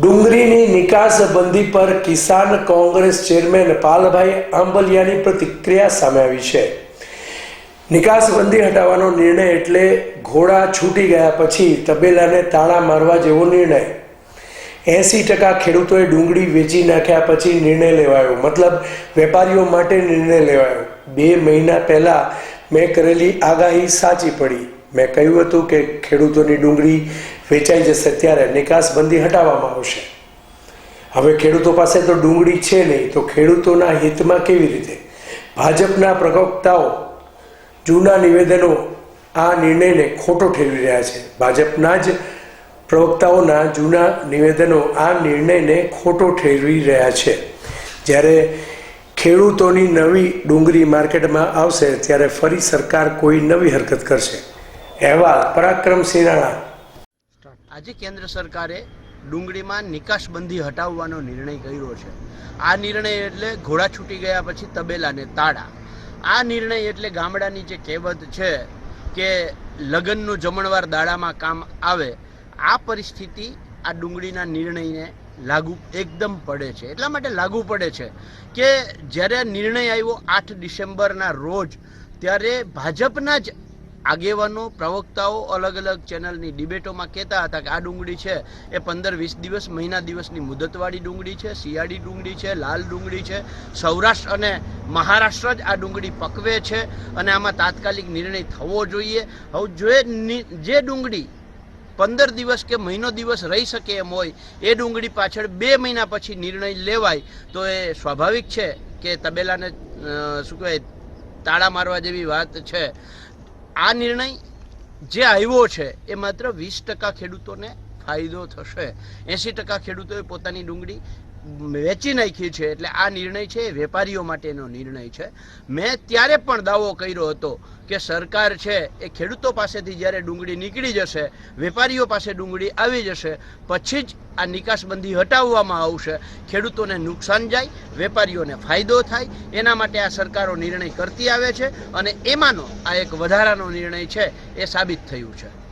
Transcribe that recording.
ડુંગળીની નિકાસ બંધી પર કિસાન કોંગ્રેસ ચેરમેન પાલભાઈ આંબલિયાની પ્રતિક્રિયા સામે આવી છે. નિકાસબંધી હટાવવાનો નિર્ણય એટલે ઘોડા છૂટી ગયા પછી તબેલાને તાળા મારવા જેવો નિર્ણય. એંસી ટકા ખેડૂતોએ ડુંગળી વેચી નાખ્યા પછી નિર્ણય લેવાયો. મતલબ વેપારીઓ માટે નિર્ણય લેવાયો. બે મહિના પહેલાં મેં કરેલી આગાહી સાચી પડી. મેં કહ્યું હતું કે ખેડૂતોની ડુંગળી વેચાઈ જશે ત્યારે નિકાસબંધી હટાવવામાં આવશે. હવે ખેડૂતો પાસે તો ડુંગળી છે નહીં, તો ખેડૂતોના હિતમાં કેવી રીતે? ભાજપના પ્રવક્તાઓ જૂના નિવેદનો આ નિર્ણયને ખોટો ઠેરવી રહ્યા છે. ભાજપના જ પ્રવક્તાઓના જૂના નિવેદનો આ નિર્ણયને ખોટો ઠેરવી રહ્યા છે. જ્યારે ખેડૂતોની નવી ડુંગળી માર્કેટમાં આવશે, ત્યારે ફરી સરકાર કોઈ નવી હરકત કરશે. અહેવાલ પરાક્રમસિંહ રાણા આજે કેન્દ્ર સરકારે ડુંગળીમાં નિકાસબંધી હટાવવાનો નિર્ણય કર્યો છે. આ નિર્ણય એટલે ઘોડા છૂટી ગયા પછી તબેલાને તાળા. આ નિર્ણય એટલે ગામડાની જે કહેવત છે કે લગ્નનું જમણવાર દાડામાં કામ આવે, આ પરિસ્થિતિ આ ડુંગળીના નિર્ણયને લાગુ એકદમ પડે છે. એટલા માટે લાગુ પડે છે કે જ્યારે નિર્ણય આવ્યો આઠ ડિસેમ્બરના રોજ, ત્યારે ભાજપના જ આગેવાનો, પ્રવક્તાઓ અલગ અલગ ચેનલની ડિબેટોમાં કહેતા હતા કે આ ડુંગળી છે. એ પંદર વીસ દિવસ, મહિના દિવસની મુદતવાળી ડુંગળી છે, શિયાળી ડુંગળી છે, લાલ ડુંગળી છે. સૌરાષ્ટ્ર અને મહારાષ્ટ્ર જ આ ડુંગળી પકવે છે અને આમાં તાત્કાલિક નિર્ણય થવો જોઈએ. હવે જો જે ડુંગળી પંદર દિવસ કે મહિનો દિવસ રહી શકે એમ હોય, એ ડુંગળી પાછળ બે મહિના પછી નિર્ણય લેવાય, તો એ સ્વાભાવિક છે કે તબેલાને શું કહેવાય, તાળા મારવા જેવી વાત છે. આ નિર્ણય જે આવ્યો છે, એ માત્ર વીસ ટકા ખેડૂતોને ફાયદો થશે. એંસી ટકા ખેડૂતોએ પોતાની ડુંગળી વેચી નાખી છે એટલે આ નિર્ણય છે વેપારીઓ માટેનો નિર્ણય છે. મેં ત્યારે પણ દાવો કર્યો હતો કે સરકાર છે, એ ખેડૂતો પાસેથી જ્યારે ડુંગળી નીકળી જશે, વેપારીઓ પાસે ડુંગળી આવી જશે, પછી જ આ નિકાસબંધી હટાવવામાં આવશે. ખેડૂતોને નુકસાન જાય, વેપારીઓને ફાયદો થાય, એના માટે આ સરકારો નિર્ણય કરતી આવે છે અને એમાંનો આ એક વધારાનો નિર્ણય છે, એ સાબિત થયું છે.